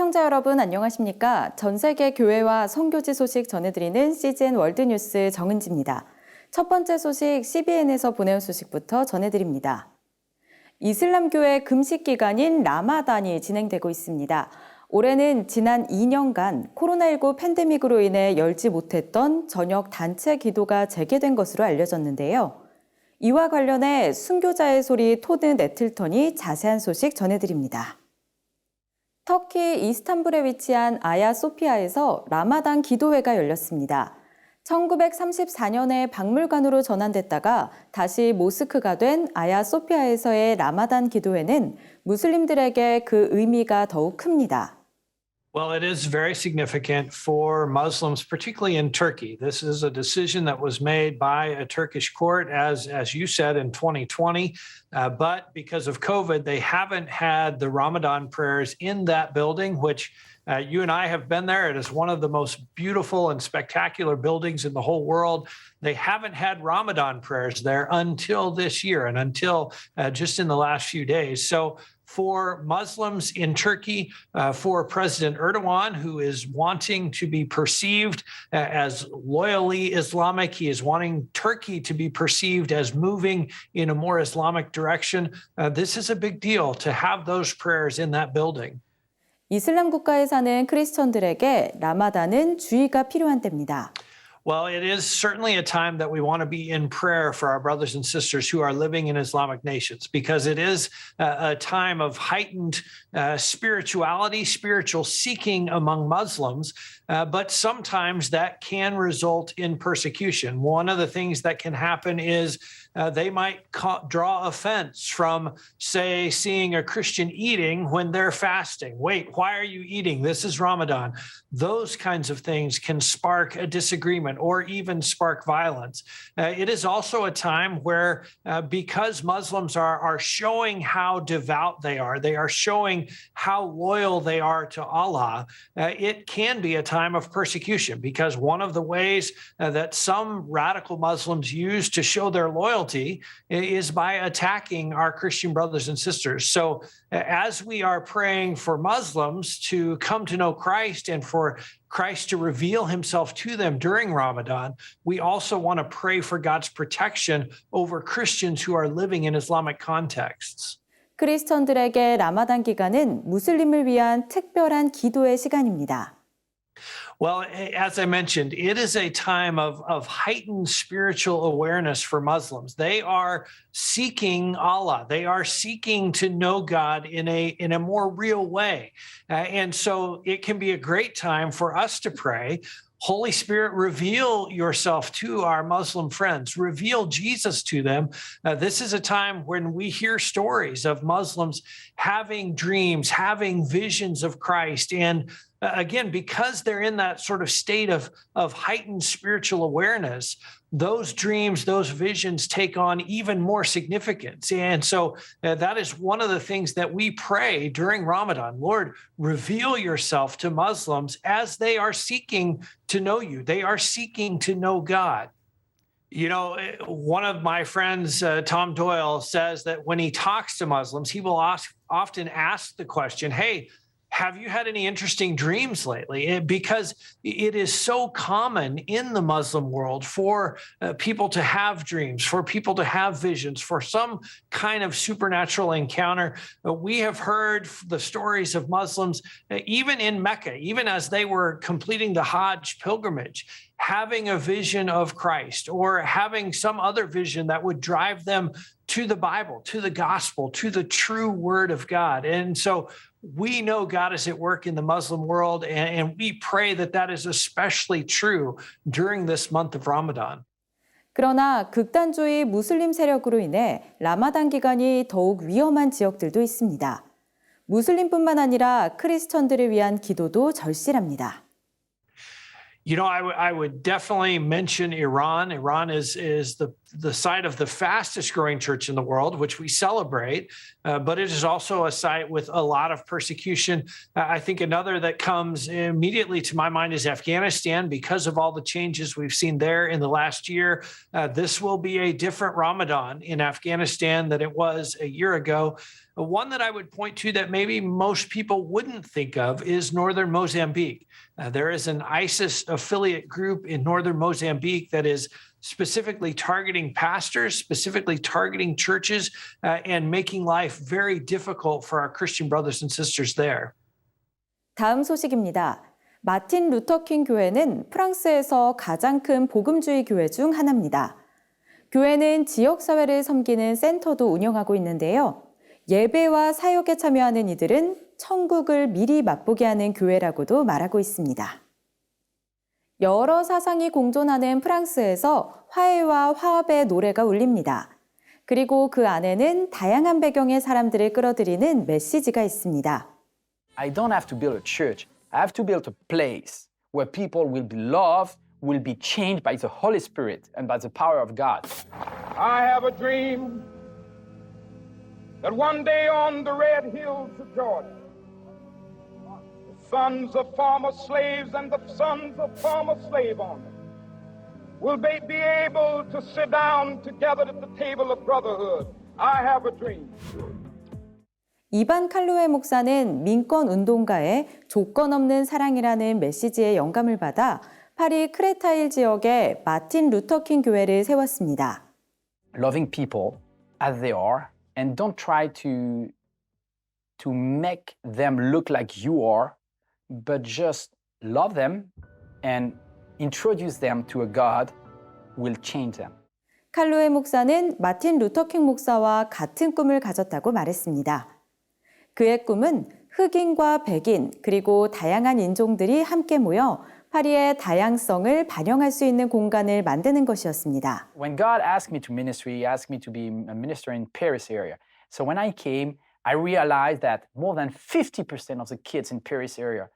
시청자 여러분 안녕하십니까? 전 세계 교회와 선교지 소식 전해드리는 CGN 월드뉴스 정은지입니다. 첫 번째 소식 CBN에서 보내온 소식부터 전해드립니다. 이슬람교의 금식 기간인 라마단이 진행되고 있습니다. 올해는 지난 2년간 코로나19 팬데믹으로 인해 열지 못했던 저녁 단체 기도가 재개된 것으로 알려졌는데요. 이와 관련해 순교자의 소리 토드 네틀턴이 자세한 소식 전해드립니다. 터키 이스탄불에 위치한 아야 소피아에서 라마단 기도회가 열렸습니다. 1934년에 박물관으로 전환됐다가 다시 모스크가 된 아야 소피아에서의 라마단 기도회는 무슬림들에게 그 의미가 더욱 큽니다. Well, it is very significant for Muslims, particularly in Turkey. This is a decision that was made by a Turkish court, as as you said, in 2020. Uh, but because of COVID, they haven't had the Ramadan prayers in that building, which uh, you and I have been there. It is one of the most beautiful and spectacular buildings in the whole world. They haven't had Ramadan prayers there until this year and until uh, just in the last few days. So for Muslims in Turkey, uh, for President Erdogan, who is wanting to be perceived uh, as loyally Islamic. He is wanting Turkey to be perceived as moving in a more Islamic direction. Uh, this is a big deal to have those prayers in that building. 이슬람 국가에 사는 크리스천들에게 라마단은 주의가 필요한 때입니다. Well, it is certainly a time that we want to be in prayer for our brothers and sisters who are living in Islamic nations because it is a, time of heightened uh, spirituality, spiritual seeking among Muslims. Uh, but sometimes that can result in persecution. One of the things that can happen is uh, they might ca- draw offense from, say, seeing a Christian eating when they're fasting. Wait, why are you eating? This is Ramadan. Those kinds of things can spark a disagreement or even spark violence. Uh, it is also a time where, uh, because Muslims are, are showing how devout they are, they are showing how loyal they are to Allah, uh, it can be a time of persecution because one of the ways uh, that some radical Muslims use to show their loyalty is by attacking our Christian brothers and sisters. So, as we are praying for Muslims to come to know Christ and for Christ to reveal himself to them during Ramadan, we also want to pray for God's protection over Christians who are living in Islamic contexts. 크리스천들에게 라마단 기간은 무슬림을 위한 특별한 기도의 시간입니다. Well, as I mentioned, it is a time of, of heightened spiritual awareness for Muslims. They are seeking Allah. They are seeking to know God in a in a more real way. Uh, and so it can be a great time for us to pray. Holy Spirit, reveal yourself to our Muslim friends, reveal Jesus to them. Uh, this is a time when we hear stories of Muslims having dreams, having visions of Christ, and again, because they're in that sort of state of, of heightened spiritual awareness, those dreams, those visions take on even more significance. And so uh, that is one of the things that we pray during Ramadan. Lord, reveal yourself to Muslims as they are seeking to know you, they are seeking to know God. You know, one of my friends, uh, Tom Doyle, says that when he talks to Muslims, he will ask, often ask the question, Hey, have you had any interesting dreams lately? Because it is so common in the Muslim world for uh, people to have dreams, for people to have visions, for some kind of supernatural encounter. Uh, we have heard the stories of Muslims, uh, even in Mecca, even as they were completing the Hajj pilgrimage, having a vision of Christ or having some other vision that would drive them to the Bible, to the gospel, to the true word of God. And so we know God is at work in the Muslim world, and, and, we pray that that is especially true during this month of Ramadan. 그러나 극단주의 무슬림 세력으로 인해 라마단 기간이 더욱 위험한 지역들도 있습니다. 무슬림뿐만 아니라 크리스천들을 위한 기도도 절실합니다. You know, I, w- I would definitely mention Iran. Iran is is the the site of the fastest growing church in the world, which we celebrate, uh, but it is also a site with a lot of persecution. Uh, I think another that comes immediately to my mind is Afghanistan because of all the changes we've seen there in the last year. Uh, this will be a different Ramadan in Afghanistan than it was a year ago. One that I would point to that maybe most people wouldn't think of is northern Mozambique. Uh, there is an ISIS affiliate group in northern Mozambique that is specifically targeting pastors, specifically targeting churches, uh, and making life very difficult for our Christian brothers and sisters there. 다음 소식입니다. 마틴 루터킹 교회는 프랑스에서 가장 큰 복음주의 교회 중 하나입니다. 교회는 지역사회를 섬기는 센터도 운영하고 있는데요. 예배와 사역에 참여하는 이들은 천국을 미리 맛보게 하는 교회라고도 말하고 있습니다. 여러 사상이 공존하는 프랑스에서 화해와 화합의 노래가 울립니다. 그리고 그 안에는 다양한 배경의 사람들을 끌어들이는 메시지가 있습니다. I don't have to build a church. I have to build a place where people will be loved, will be changed by the Holy Spirit and by the power of God. I have a dream that one day on the red hills of Georgia, the sons of former slaves and the sons of former slave owners will be, be able to sit down together at the table of brotherhood. I have a dream. 이반 칼로의 목사는 민권 운동가의 조건 없는 사랑이라는 메시지에 영감을 받아 파리 크레타일 지역에 마틴 루터킹 교회를 세웠습니다. Loving people as they are and don't try to to make them look like you are, but just love them and introduce them to a God who will change them. 칼로의 목사는 마틴 루터킹 목사와 같은 꿈을 가졌다고 말했습니다. 그의 꿈은 흑인과 백인 그리고 다양한 인종들이 함께 모여 파리의 다양성을 반영할 수 있는 공간을 만드는 것이었습니다. When God asked me to ministry, He asked me to be a minister in Paris area. So when I came, I realized that more than 50% of the kids in Paris area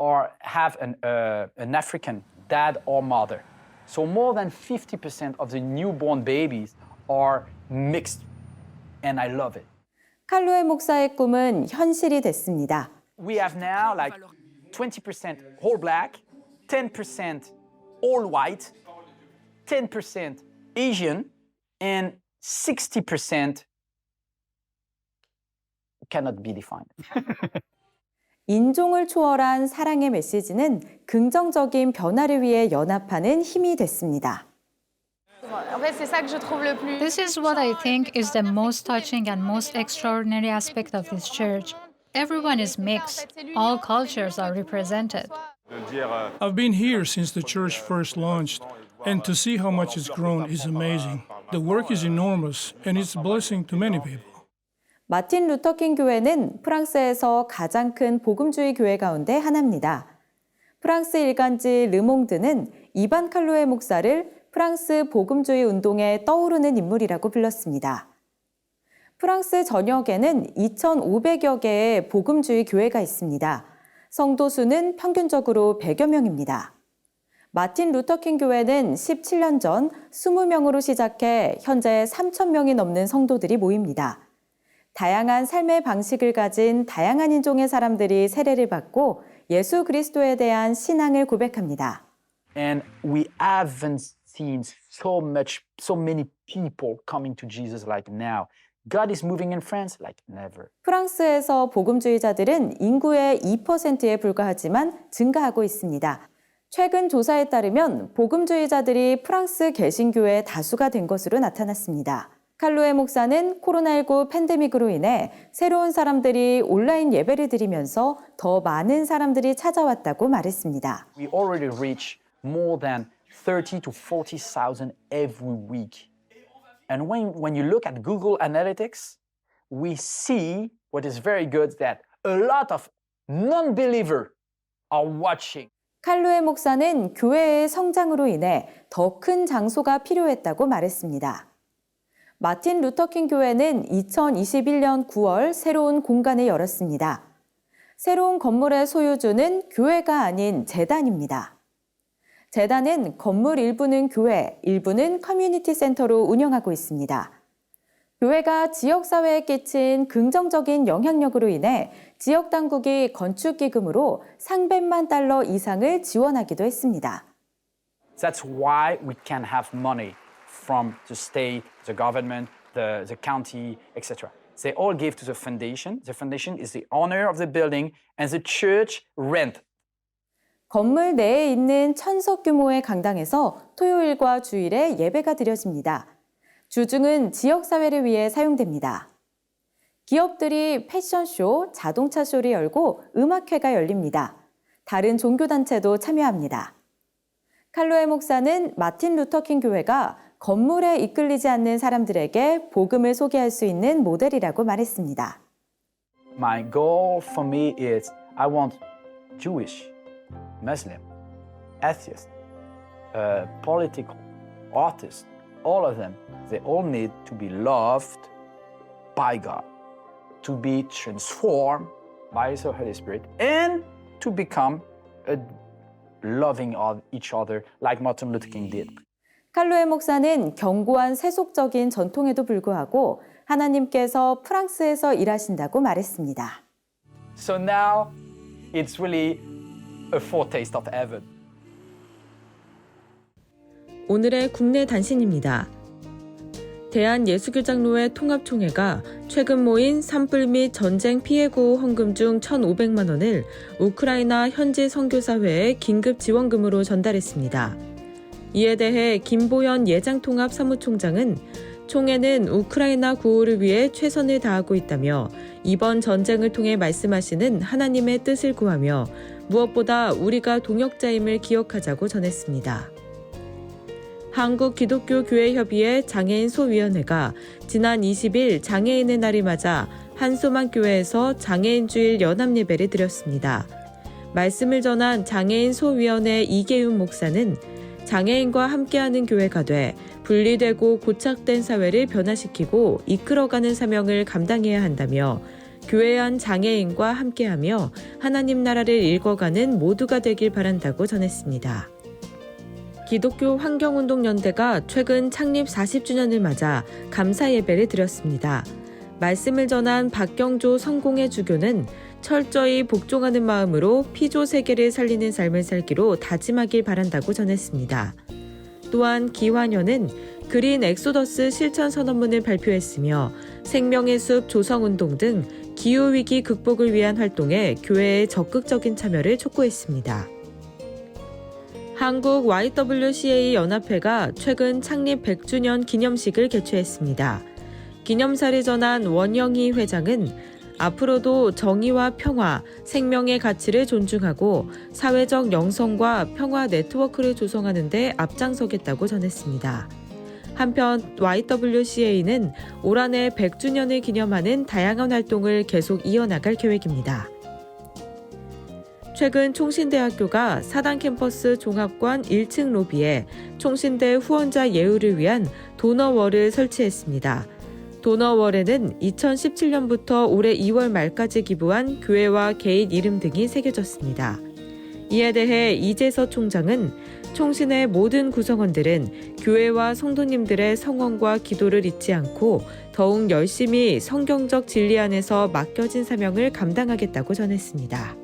are have an, uh, an African dad or mother. So more than 50% of the newborn babies are mixed, and I love it. 칼로의 목사의 꿈은 현실이 됐습니다. We have now like 20% all black, 10% all white, 10% Asian, and 60% cannot be defined. 인종을 초월한 사랑의 메시지는 긍정적인 변화를 위해 연합하는 힘이 됐습니다. En fait, c'est ça que je trouve le plus. This is what I think is the most touching and most extraordinary aspect of this church. Everyone is mixed, all cultures are represented. I've been here since the church first launched, and to see how much it's grown is amazing. The work is enormous, and it's a blessing to many people. 마틴 루터킹 교회는 프랑스에서 가장 큰 복음주의 교회 가운데 하나입니다. 프랑스 일간지 르몽드는 이반 칼로의 목사를 프랑스 복음주의 운동에 떠오르는 인물이라고 불렀습니다. 프랑스 전역에는 2,500여 개의 복음주의 교회가 있습니다. 성도 수는 평균적으로 100여 명입니다. 마틴 루터킹 교회는 17년 전 20명으로 시작해 현재 3,000명이 넘는 성도들이 모입니다. 다양한 삶의 방식을 가진 다양한 인종의 사람들이 세례를 받고 예수 그리스도에 대한 신앙을 고백합니다. And we haven't seen so much, so many people coming to Jesus like now. God is moving in France like never. 프랑스에서 복음주의자들은 인구의 2%에 불과하지만 증가하고 있습니다. 최근 조사에 따르면 복음주의자들이 프랑스 개신교의 다수가 된 것으로 나타났습니다. 칼로의 목사는 코로나19 팬데믹으로 인해 새로운 사람들이 온라인 예배를 드리면서 더 많은 사람들이 찾아왔다고 말했습니다. We already reach more than 30 to 40,000 every week. And when, when you look at Google Analytics, we see what is very good that a lot of non-believer are watching. 칼로의 목사는 교회의 성장으로 인해 더 큰 장소가 필요했다고 말했습니다. 마틴 루터킹 교회는 2021년 9월 새로운 공간을 열었습니다. 새로운 건물의 소유주는 교회가 아닌 재단입니다. 재단은 건물 일부는 교회, 일부는 커뮤니티 센터로 운영하고 있습니다. 교회가 지역사회에 끼친 긍정적인 영향력으로 인해 지역 당국이 건축기금으로 300만 달러 이상을 지원하기도 했습니다. That's why we can have money from the state, the government, the, the county, etc. They all give to the foundation. The foundation is the owner of the building, and the church rent 건물 내에 있는 천석 규모의 강당에서 토요일과 주일에 예배가 드려집니다. 주중은 지역사회를 위해 사용됩니다. 기업들이 패션쇼, 자동차 쇼를 열고 음악회가 열립니다. 다른 종교단체도 참여합니다. 칼로에 목사는 마틴 루터킹 교회가 건물에 이끌리지 않는 사람들에게 복음을 소개할 수 있는 모델이라고 말했습니다. My goal for me is I want Jewish, Muslim, atheist, uh, political, artists, all of them, they all need to be loved by God, to be transformed by the Holy Spirit, and to become a loving of each other like Martin Luther King did. 칼로에 목사는 견고한 세속적인 전통에도 불구하고 하나님께서 프랑스에서 일하신다고 말했습니다. So now it's really a foretaste of heaven. 오늘의 국내 단신입니다. 대한예수교장로회 통합총회가 최근 모인 산불 및 전쟁 피해구 헌금 중 1,500만 원을 우크라이나 현지 선교사회에 긴급 지원금으로 전달했습니다. 이에 대해 김보현 예장통합 사무총장은 총회는 우크라이나 구호를 위해 최선을 다하고 있다며 이번 전쟁을 통해 말씀하시는 하나님의 뜻을 구하며 무엇보다 우리가 동역자임을 기억하자고 전했습니다. 한국 기독교 교회 협의회 장애인 소위원회가 지난 20일 장애인의 날을 맞아 한소만 교회에서 장애인 주일 연합 예배를 드렸습니다. 말씀을 전한 장애인 소위원회 이계윤 목사는 장애인과 함께하는 교회가 돼 분리되고 고착된 사회를 변화시키고 이끌어가는 사명을 감당해야 한다며 교회 안 장애인과 함께하며 하나님 나라를 읽어가는 모두가 되길 바란다고 전했습니다. 기독교 환경운동연대가 최근 창립 40주년을 맞아 감사 예배를 드렸습니다. 말씀을 전한 박경조 성공의 주교는 철저히 복종하는 마음으로 피조 세계를 살리는 삶을 살기로 다짐하길 바란다고 전했습니다. 또한 기환연은 그린 엑소더스 실천 선언문을 발표했으며 생명의 숲 조성운동 등 기후위기 극복을 위한 활동에 교회의 적극적인 참여를 촉구했습니다. 한국 YWCA 연합회가 최근 창립 100주년 기념식을 개최했습니다. 기념사를 전한 원영희 회장은 앞으로도 정의와 평화, 생명의 가치를 존중하고 사회적 영성과 평화 네트워크를 조성하는 데 앞장서겠다고 전했습니다. 한편 YWCA는 올 한해 100주년을 기념하는 다양한 활동을 계속 이어나갈 계획입니다. 최근 총신대학교가 사당 캠퍼스 종합관 1층 로비에 총신대 후원자 예우를 위한 도너월을 설치했습니다. 도너월에는 2017년부터 올해 2월 말까지 기부한 교회와 개인 이름 등이 새겨졌습니다. 이에 대해 이재서 총장은 총신의 모든 구성원들은 교회와 성도님들의 성원과 기도를 잊지 않고 더욱 열심히 성경적 진리 안에서 맡겨진 사명을 감당하겠다고 전했습니다.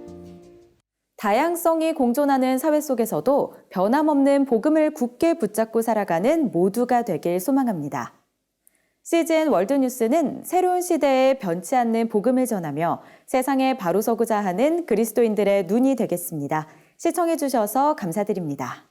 다양성이 공존하는 사회 속에서도 변함없는 복음을 굳게 붙잡고 살아가는 모두가 되길 소망합니다. CGN 월드뉴스는 새로운 시대에 변치 않는 복음을 전하며 세상에 바로 서고자 하는 그리스도인들의 눈이 되겠습니다. 시청해주셔서 감사드립니다.